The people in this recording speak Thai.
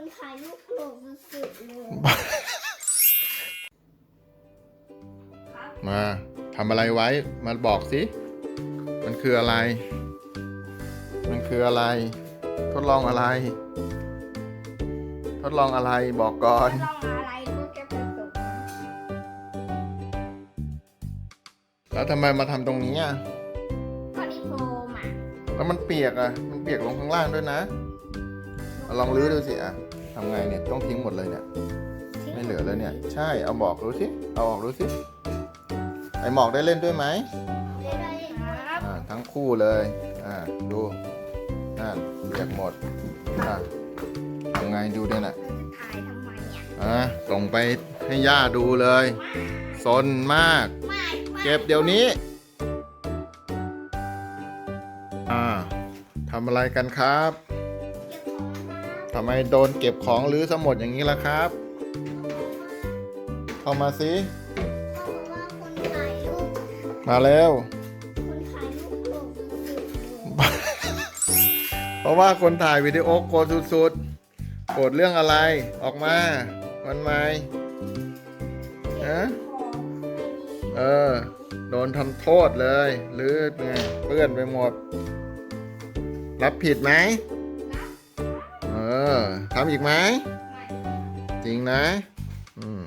คนถ่ายรูปโลกสุดๆเลยครับมาทำอะไรไว้มาบอกสิ มันคืออะไร มันคืออะไร ทดลองอะไร ทดลองอะไรบอกก่อนลองอะไรก็แกผสมแล้วทำไมมาทำตรงนี้อะก็นี่โฟมอะ แล้วมันเปียกอะ มันเปียกลงข้างล่างด้วยนะเอา ลองลื้อดูสิอะทำไงเนี่ยต้องทิ้งหมดเลยเนี่ย ไม่เหลือเลยเนี่ย ใช่เอาบอกดูสิเอาออกดูสิไอหมอกได้เล่นด้วยไหมครับอ่าทั้งคู่เลยอ่าดูนั่นเปียกหมดอ่าทำไงดูเนี่ยน่ะเราจะถ่ายทำไมเนี่ยอ่าส่งไปให้ย่าดูเลยซนมากไม่ไม่เก็บเดี๋ยวนี้อ่าทำอะไรกันครับเก็บของมา ทำไมโดนเก็บของหรือสมดอย่างนี้ล่ะครับ เข้ามาสิเขาบอกว่าคนถ่ายรูปมาเร็วคนถ่ายรูปโลกสุดๆเลยเพราะว่าคนถ่ายวิดีโอโกรธสุดๆโกรธเรื่องอะไรออกมามันไหมฮะของไม่ดีเออ โดนทำโทษเลยหรือไงเปื้อนไปหมด รับผิดไหมเออทำอีกไหม จริงนะ อืม